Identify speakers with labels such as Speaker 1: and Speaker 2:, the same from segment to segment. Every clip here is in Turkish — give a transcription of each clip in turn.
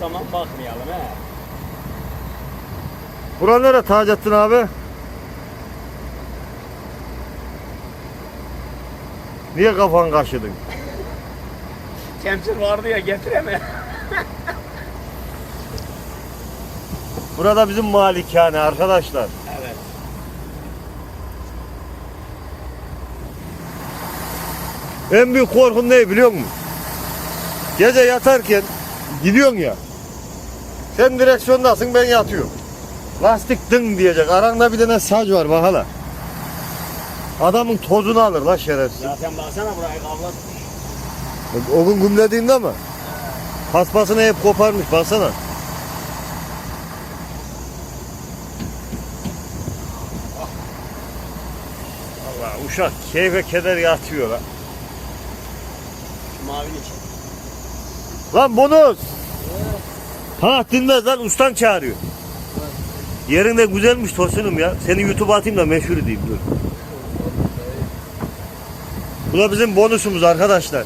Speaker 1: zaman bakmayalım he.
Speaker 2: Bura nere Taceddin abi? Niye kafan kaşıdın?
Speaker 1: Kemsir vardı ya getireme.
Speaker 2: Burada bizim malikane arkadaşlar.
Speaker 1: Evet.
Speaker 2: En büyük korkun ne biliyor musun? Gece yatarken gidiyorsun ya. Sen direksiyondasın ben yatıyorum. Lastik dın diyecek. Aranda bir tane saç var bak hala. Adamın tozunu alır la şerefsiz.
Speaker 1: Zaten baksana burayı kavlatmış.
Speaker 2: O gün gümlediğinde mi? Paspasını hep koparmış baksana. Allah uşak keyfe keder yatıyor la.
Speaker 1: Şu mavini çek.
Speaker 2: Lan bonus. Ha dinmez lan ustan çağırıyor. Yerinde güzelmiş tosunum ya. Seni YouTube'a atayım da meşhur edeyim dur. Bu da bizim bonusumuz arkadaşlar.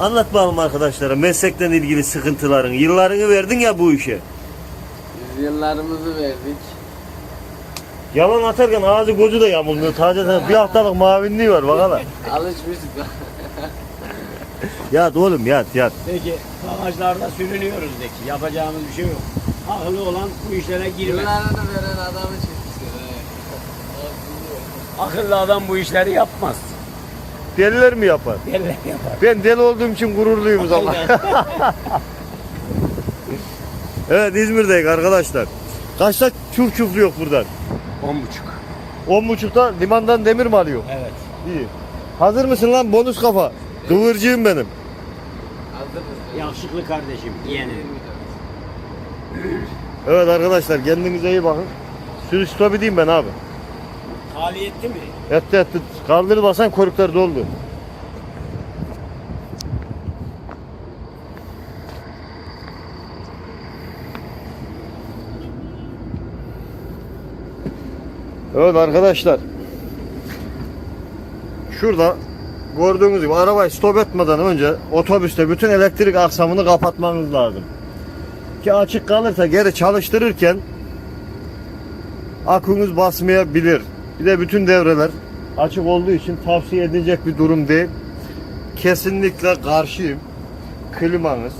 Speaker 2: Anlat bakalım arkadaşlara meslekten ilgili sıkıntıların. Yıllarını verdin ya bu işe.
Speaker 3: Biz yıllarımızı verdik.
Speaker 2: Yalan atarken ağzı gözü de yamulmuyor. Taze bir haftalık mavinliği var bakalım.
Speaker 3: Alışmıştık.
Speaker 2: Yat oğlum yat yat.
Speaker 1: Peki bagajlarda sürünüyoruz de ki yapacağımız bir şey yok. Akıllı olan bu işlere girmez.
Speaker 3: Yıllarını veren adamı çekmişler.
Speaker 1: Akıllı adam bu işleri yapmaz.
Speaker 2: Deliler mi yapar?
Speaker 1: Deliler yapar.
Speaker 2: Ben deli olduğum için gururluyum ama. Evet İzmir'deyiz arkadaşlar. Kaçta çuf çuflu yok buradan?
Speaker 1: On buçuk.
Speaker 2: On buçukta limandan demir mi alıyor?
Speaker 1: Evet.
Speaker 2: İyi. Hazır mısın lan bonus kafa? Kıvırcığım benim.
Speaker 1: Yakışıklı kardeşim, yeğenim.
Speaker 2: Evet arkadaşlar kendinize iyi bakın. Sürü stop edeyim ben abi.
Speaker 1: Haliyetti mi?
Speaker 2: Etti etti. Kaldırı basan koruklar doldu. Evet arkadaşlar. Şurada gördüğünüz gibi arabayı stop etmeden önce otobüste bütün elektrik aksamını kapatmanız lazım. Ki açık kalırsa geri çalıştırırken akünüz basmayabilir. Bir de bütün devreler açık olduğu için tavsiye edilecek bir durum değil. Kesinlikle karşıyım. Klimanız,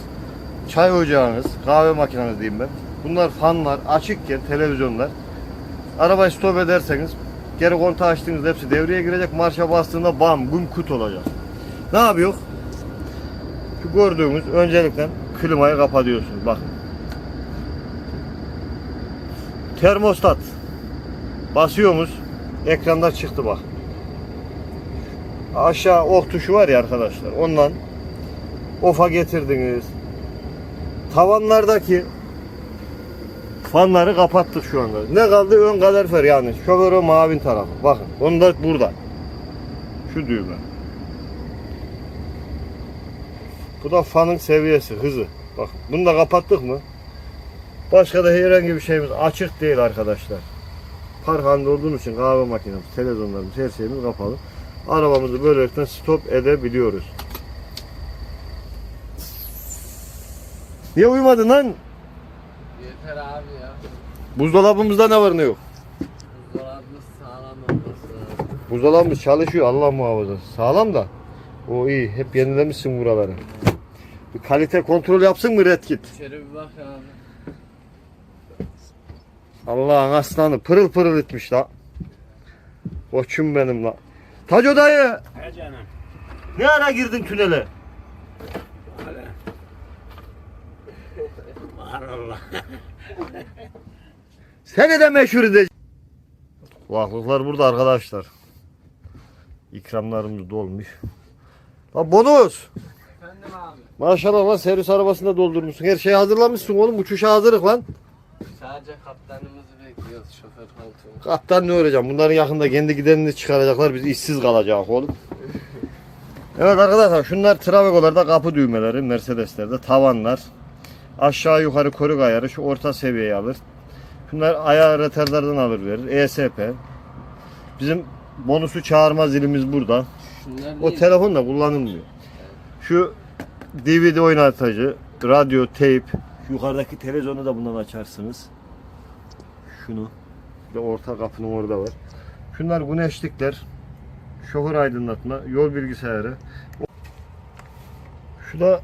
Speaker 2: çay ocağınız, kahve makineniz diyeyim ben. Bunlar fanlar açıkken televizyonlar. Arabayı stop ederseniz geri kontağı açtığınızda hepsi devreye girecek. Marşa bastığında bam güm kut olacak. Ne yapıyor? Şu gördüğümüz öncelikle klimayı kapatıyorsunuz. Bakın. Termostat. Basıyoruz. Ekranda çıktı bak. Aşağı ok tuşu var ya arkadaşlar. Ondan ofa getirdiniz. Tavanlardaki fanları kapattık şu anda. Ne kaldı? Ön kalorifer yani. Şoförü mavin tarafı. Bakın. Da burada. Şu düğme. Bu da fanın seviyesi, hızı. Bak bunu da kapattık mı? Başka da herhangi bir şeyimiz açık değil arkadaşlar. Park halinde olduğumuz için kahve makinemiz, televizyonlarımız, her şeyimiz kapalı. Arabamızı böylelikle stop edebiliyoruz. Niye uyumadın lan?
Speaker 3: Yeter abi ya.
Speaker 2: Buzdolabımızda ne var ne yok?
Speaker 3: Buzdolabımız sağlam olması.
Speaker 2: Buzdolabımız çalışıyor Allah muhafaza. Sağlam da. O iyi. Hep yenilemişsin buraları. Bir kalite kontrol yapsın mı Red Kit?
Speaker 3: İçeri bir bak abi.
Speaker 2: Allah'ın aslanı pırıl pırıl etmiş la. Koçum benim la. Taco dayı
Speaker 1: He canım.
Speaker 2: ne ara girdin tünele?
Speaker 1: Var Allah.
Speaker 2: Seni de meşhur edeceğim. Kulaklıklar burada arkadaşlar. İkramlarımız dolmuş. La bonus.
Speaker 3: Efendim abi.
Speaker 2: Maşallah lan servis arabasında doldurmuşsun. Her şeyi hazırlamışsın oğlum. Uçuşa hazırlık lan.
Speaker 3: Sadece kaptanımızı bekliyoruz şoför koltuğunu.
Speaker 2: Kaptan ne öğreneceğim? Bunların yakında kendi gidenini çıkaracaklar. Biz işsiz kalacağız oğlum. Evet arkadaşlar şunlar Travego'larda kapı düğmeleri. Mercedes'lerde tavanlar. Aşağı yukarı koruk ayarı. Şu orta seviyeye alır. Şunlar ayağı retardardan alır verir. ESP. Bizim bonusu çağırma zilimiz burada.
Speaker 3: Şunlar
Speaker 2: O
Speaker 3: değil.
Speaker 2: telefon da kullanılmıyor. Şu DVD oynatıcı, radyo, teyp. Yukarıdaki televizyonu da bundan açarsınız. Şunu. Bir de orta kapının orada var. Şunlar güneşlikler. Şoför aydınlatma, yol bilgisayarı. Şu da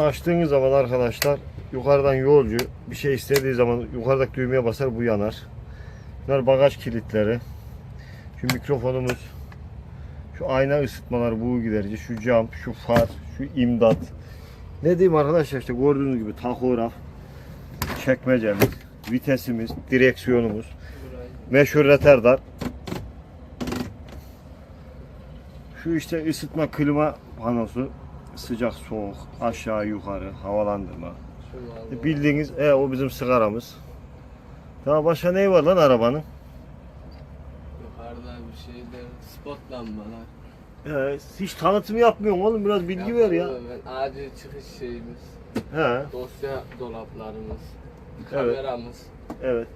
Speaker 2: açtığınız zaman arkadaşlar yukarıdan yolcu bir şey istediği zaman yukarıdaki düğmeye basar bu yanar. Bunlar bagaj kilitleri. Şu mikrofonumuz. Şu ayna ısıtmalar, buğu giderici, şu cam, şu far, şu imdat. Ne diyeyim arkadaşlar işte gördüğünüz gibi tahograf, çekmecemiz, vitesimiz, direksiyonumuz, meşhur retardar. Şu işte ısıtma klima panosu, sıcak soğuk, aşağı yukarı, havalandırma.
Speaker 3: Vallahi.
Speaker 2: Bildiğiniz e, o bizim sigaramız. Daha başka ne var lan arabanın?
Speaker 3: Yukarıda bir şeyler, spot lambalar.
Speaker 2: E, hiç tanıtım yapmıyorsun oğlum biraz bilgi ver ya.
Speaker 3: Hemen. Acil çıkış şeyimiz,
Speaker 2: He,
Speaker 3: dosya dolaplarımız, kameramız.
Speaker 2: evet.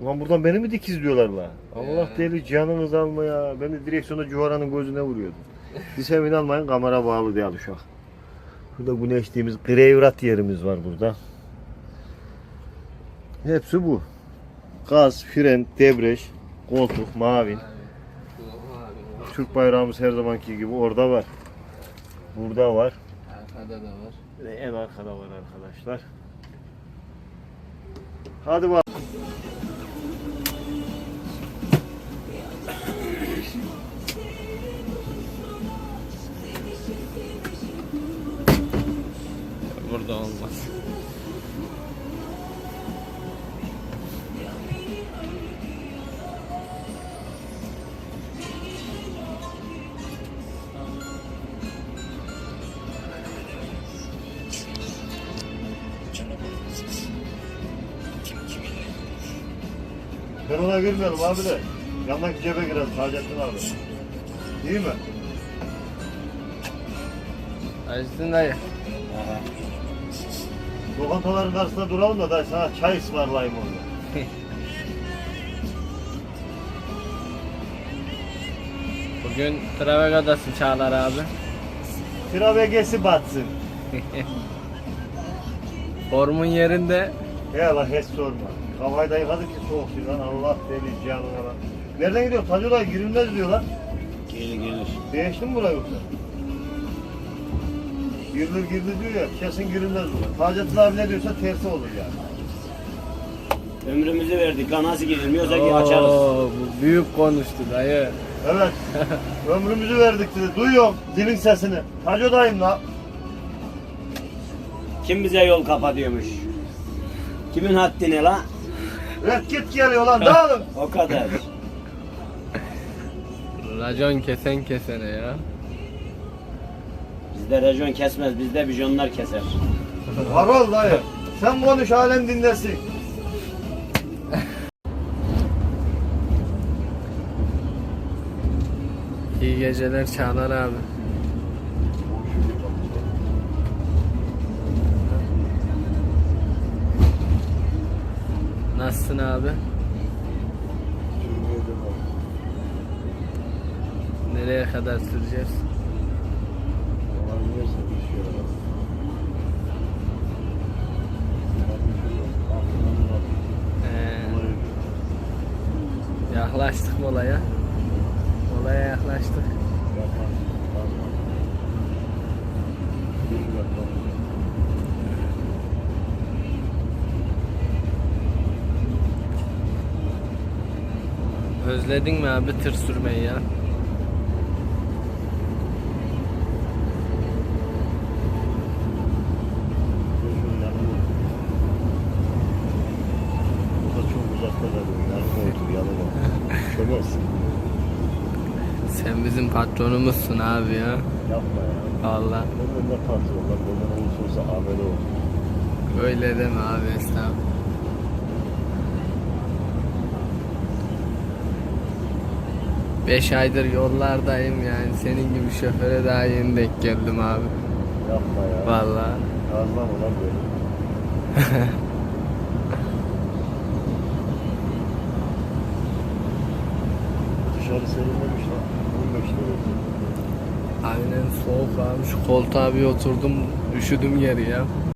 Speaker 2: Ulan buradan beni mi dikizliyorlar la? Allah
Speaker 3: Ya.
Speaker 2: deli canınızı alma ya. Ben de direksiyonda Cuhara'nın gözüne vuruyordum. Lisem inanmayın kamera bağlı diye uşak. Burada güneşliğimiz, greyrat yerimiz var burada. Hepsi bu. Gaz, fren, debriyaj, koltuk, mavin. Türk bayrağımız her zamanki gibi orada var. Burada var.
Speaker 3: Arkada da var.
Speaker 2: Ve en arkada var arkadaşlar. Hadi bak.
Speaker 3: Burada olmaz.
Speaker 2: Ben ona girmiyorum abi de. Yanındaki cebe girelim Taceddin abi. İyi mi?
Speaker 3: Acısın dayı.
Speaker 2: Lokantaların karşısında duralım da dayı sana çay ısmarlayayım orada.
Speaker 3: Bugün Travaga'dasın Çağlar abi.
Speaker 2: Travegesi batsın.
Speaker 3: Formun yerinde.
Speaker 2: Ya la hiç sorma. Kafayı da yıkadık ki soğuk suyu lan Allah deli canına lan. Nereden gidiyor? Tacı da girilmez diyorlar.
Speaker 1: Gelir gelir.
Speaker 2: Değişti mi burayı yoksa? Girilir girilir diyor ya kesin girilmez burada. Taceddin abi ne diyorsa tersi olur yani.
Speaker 1: Ömrümüzü verdik. Lan nasıl girilmiyorsa ki açarız.
Speaker 3: Oo, bu büyük konuştu dayı.
Speaker 2: Evet. Ömrümüzü verdik dedi. Duyuyorum dilin sesini. Hacı dayım la.
Speaker 1: Kim bize yol kapatıyormuş? Kimin haddine la?
Speaker 2: Red git geliyor lan dağılın.
Speaker 1: O kadar.
Speaker 3: Racon kesen kesene ya.
Speaker 1: Bizde rejyon kesmez, bizde bijonlar keser.
Speaker 2: Var ol dayı. Sen konuş alem dinlesin.
Speaker 3: İyi geceler Çağlar abi. Nasılsın abi? Nereye kadar süreceğiz? Yaklaştık molaya. Molaya yaklaştık. Özledin mi abi tır sürmeyi ya? Sen bizim patronumuzsun abi ya.
Speaker 2: Yapma ya.
Speaker 3: Vallahi
Speaker 2: Ben önüne patronlar. Benden olursa olsa amele olur.
Speaker 3: öyle deme abi estağfurullah. Beş aydır yollardayım yani senin gibi şoföre daha yeni denk geldim abi.
Speaker 2: Yapma ya.
Speaker 3: Vallahi.
Speaker 2: Gazlama lan böyle. Dışarı serinlemiş lan. 15 derece.
Speaker 3: Aynen soğuk abi şu koltuğa bir oturdum üşüdüm geri ya.